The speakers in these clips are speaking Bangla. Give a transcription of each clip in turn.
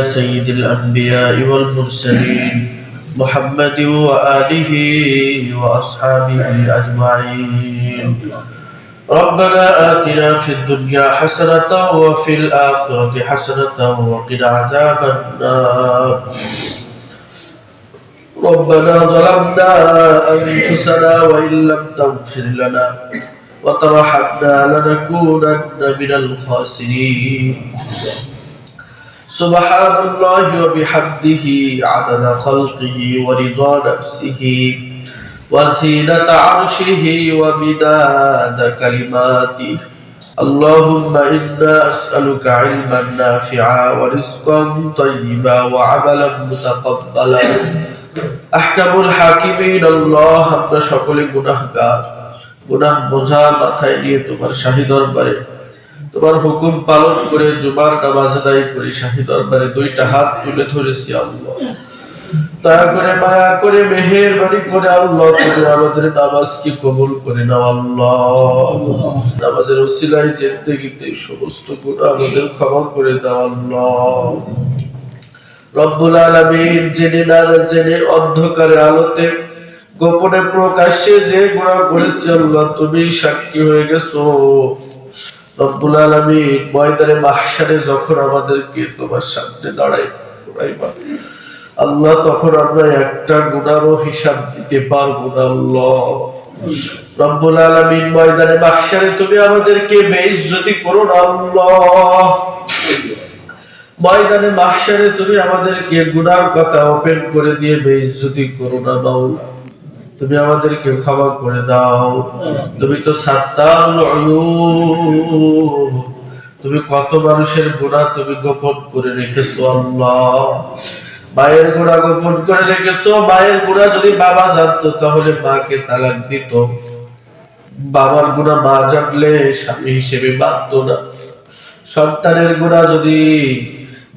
سيد الأنبياء والمرسلين محمد وآله وأصحابه أجمعين. ربنا آتنا في الدنيا حسنة وفي الآخرة حسنة وقنا عذاب النار. ربنا ظلمنا أنفسنا وإن لم تغفر لنا وترحمنا لنكونن من الخاسرين. سبحان الله وبحمده عدد خلقه ورضا نفسه وزينة عرشه ومداد كلماته اللهم إنا أسألك علما نافعا ورزقا طيبا وعملا متقبلا أحكم الحاكمين الله আমরা সকলে গুনাহগার গুনাহ বোঝা মাথায় নিয়ে তোমার শাহী দরবারে তোমার হুকুম পালন করে জুমার নামাজ আদায় করি শাহী দরবারে দুইটা হাত তুলে ধরেছি আল্লাহ। দয়া করে মায়া করে, মেহেরবানি করে আল্লাহ, তুমি আমাদের কবুল করে নাও আল্লাহ। নামাজের সমস্ত গুণ আমাদের ক্ষমা করে দাও আল্লাহ। রব্বুল জেনে না জেনে অন্ধকারে আলোতে গোপনে প্রকাশ্যে যে গুণা করেছি আল্লাহ তুমি সাক্ষী হয়ে গেছো। রব্বুল আলামিন ময়দানে মাহশারে যখন আমাদেরকে তোমার সামনে দাঁড়াই আল্লাহ তখন আমরা একটা গুণারও হিসাব দিতে পারব না, আল্লাহ। রব্বুল ময়দানে মাহশারে তুমি আমাদেরকে করো না, আল্লাহ। ময়দানে মাহশারে তুমি আমাদেরকে গুনার কথা ওপেন করে দিয়ে বেইজ্জতি করো না, মাওলা। তুমি আমাদেরকে ক্ষমা করে দাও। তুমি তো সাত্তার তুমি কত মানুষের গুণা তুমি গোপন করে রেখেছো আল্লাহ। মায়ের গুণা গোপন করে রেখেছো। মায়ের গুণা যদি বাবা জানতো, তাহলে মাকে তালাক দিত। বাবার গুণা মা জানলে স্বামী হিসেবে বাঁধত না। সন্তানের গুণা যদি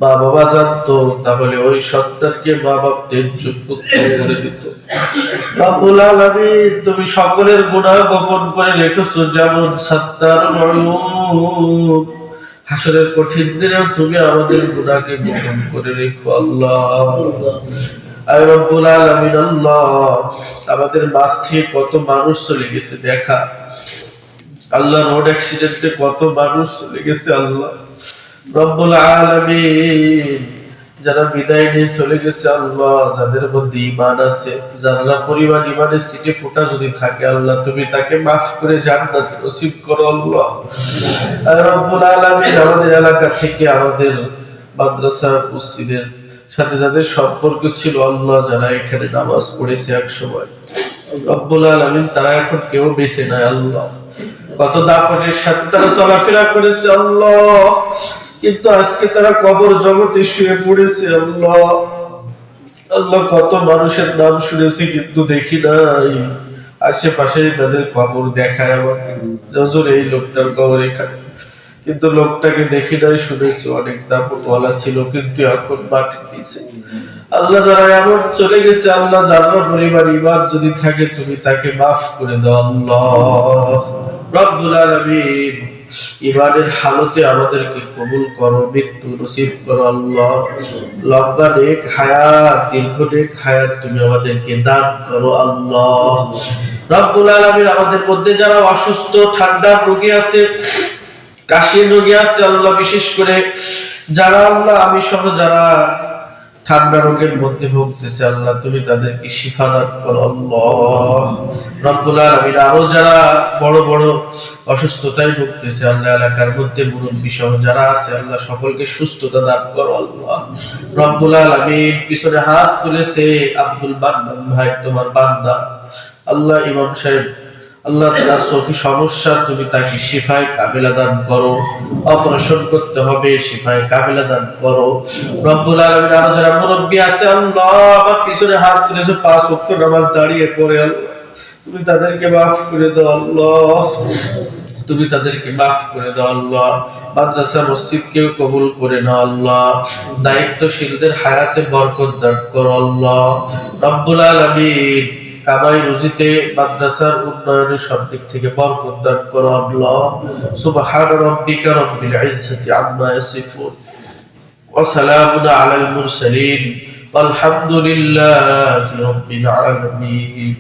বাবা জানতো, তাহলে ওই সন্তানকে মা বাপ করে দিত। তুমি সকলের গুনাহ গোপন করে রেখেছো, যেমন সত্তার হাসরের কঠিন দিনেও তুমি আমাদের গুনাহকে গোপন করে রেখো, আল্লাহ। রব্বুল আলামিন, আল্লাহ। আমাদের মাছ কত মানুষ চলে গেছে, দেখা। আল্লাহ রোড অ্যাক্সিডেন্টে কত মানুষ চলে গেছে, আল্লাহ। রব্বুল আলামিন, যারা বিদায় নিয়ে চলে গেছে আল্লাহ, যাদের মধ্যে ইমান আছে, যারা পরিবার ইমানের সিটে ফোটা যদি থাকে আল্লাহ, তুমি তাকে মাফ করে জান্নাত নসিব করো আল্লাহ। রব্বুল আলামিন আমাদের এলাকা থেকে আমাদের মাদ্রাসা মসজিদের সাথে যাদের সম্পর্ক ছিল আল্লাহ, যারা এখানে নামাজ পড়েছে এক সময়। রব্বুল আলামিন তারা এখন কেউ বেঁচে নাই আল্লাহ। কত দাপটের সাথে তারা চলাফেরা করেছে আল্লাহ। কিন্তু আজকে তারা কবর জগতে শুয়ে পড়েছে, আল্লাহ। আল্লাহ, কত মানুষের নাম শুনেছি কিন্তু দেখি নাই। আশেপাশে তাদের কবর দেখায় আমাকে। যজোর এই লোকটার কবর এখানে। কিন্তু লোকটাকে দেখি নাই, শুনেছি অনেক দাপটওয়ালা ছিল, কিন্তু এখন মাটি দিয়েছে। আল্লাহ যারা এমন চলে গেছে, আল্লাহ জানলা পরিবার ইমান যদি থাকে, তুমি তাকে মাফ করে দাও, আল্লাহ। রব্বুল আলামিন। ইমানের হালতে আমাদেরকে কবুল করো মৃত্যু নসিব করো আল্লাহ। লম্বা নেক হায়াত দীর্ঘ নেক হায়াত তুমি আমাদেরকে দান করো আল্লাহ। রব্বুল আলামিন আমাদের মধ্যে যারা অসুস্থ, ঠান্ডা রোগী আছে, কাশির রোগী আছে, আল্লাহ বিশেষ করে যারা আল্লাহ, আমি সহ যারা ঠান্ডা রোগের মধ্যে ভুগতেছে আল্লাহ, তুমি তাদেরকে শিফা দান করো, আল্লাহ। রব্বুল আলামিন আরও যারা বড় বড় অসুস্থতায় ভুগতেছে, আল্লাহ এলাকার মধ্যে মুরব্বী সহ যারা আছে, আল্লাহ সকলকে সুস্থতা দান করো, আল্লাহ। রব্বুল আলামিন পিছনে হাত তুলেছে, আব্দুল বান্নান ভাই, তোমার বান্দা। আল্লাহ ইমাম সাহেব আল্লাহ তার চোখে সমস্যা, তুমি তাকে শিফায় কাবিলা দান করো, অপারেশন করতে হবে, শিফায় কাবিলা দান করো। রব্বুল আলামিন আরও যারা মুরব্বী আছে, আল্লাহ আমার পিছনে হাত তুলেছে, পাঁচ ওয়াক্ত নামাজ দাঁড়িয়ে পড়ে তুমি তাদেরকে মাফ করে দাও, আল্লাহ। তুমি তাদেরকে মাফ করে দাও, আল্লাহ। মাদ্রাসা মসজিদকে কবুল করে নাও, আল্লাহ। দায়িত্বশীলদের হায়াতে বরকত দান করো, আল্লাহ। রব্বুল আলামিন কামাই রুজিতে মাদ্রাসার উন্নয়নের সব দিক থেকে বরকত দান করো আল্লাহ সুবহান রাব্বিকা রাব্বিল ইজ্জাতি আম্মা ইয়াসিফুন وسلام على المرسلين والحمد لله رب العالمين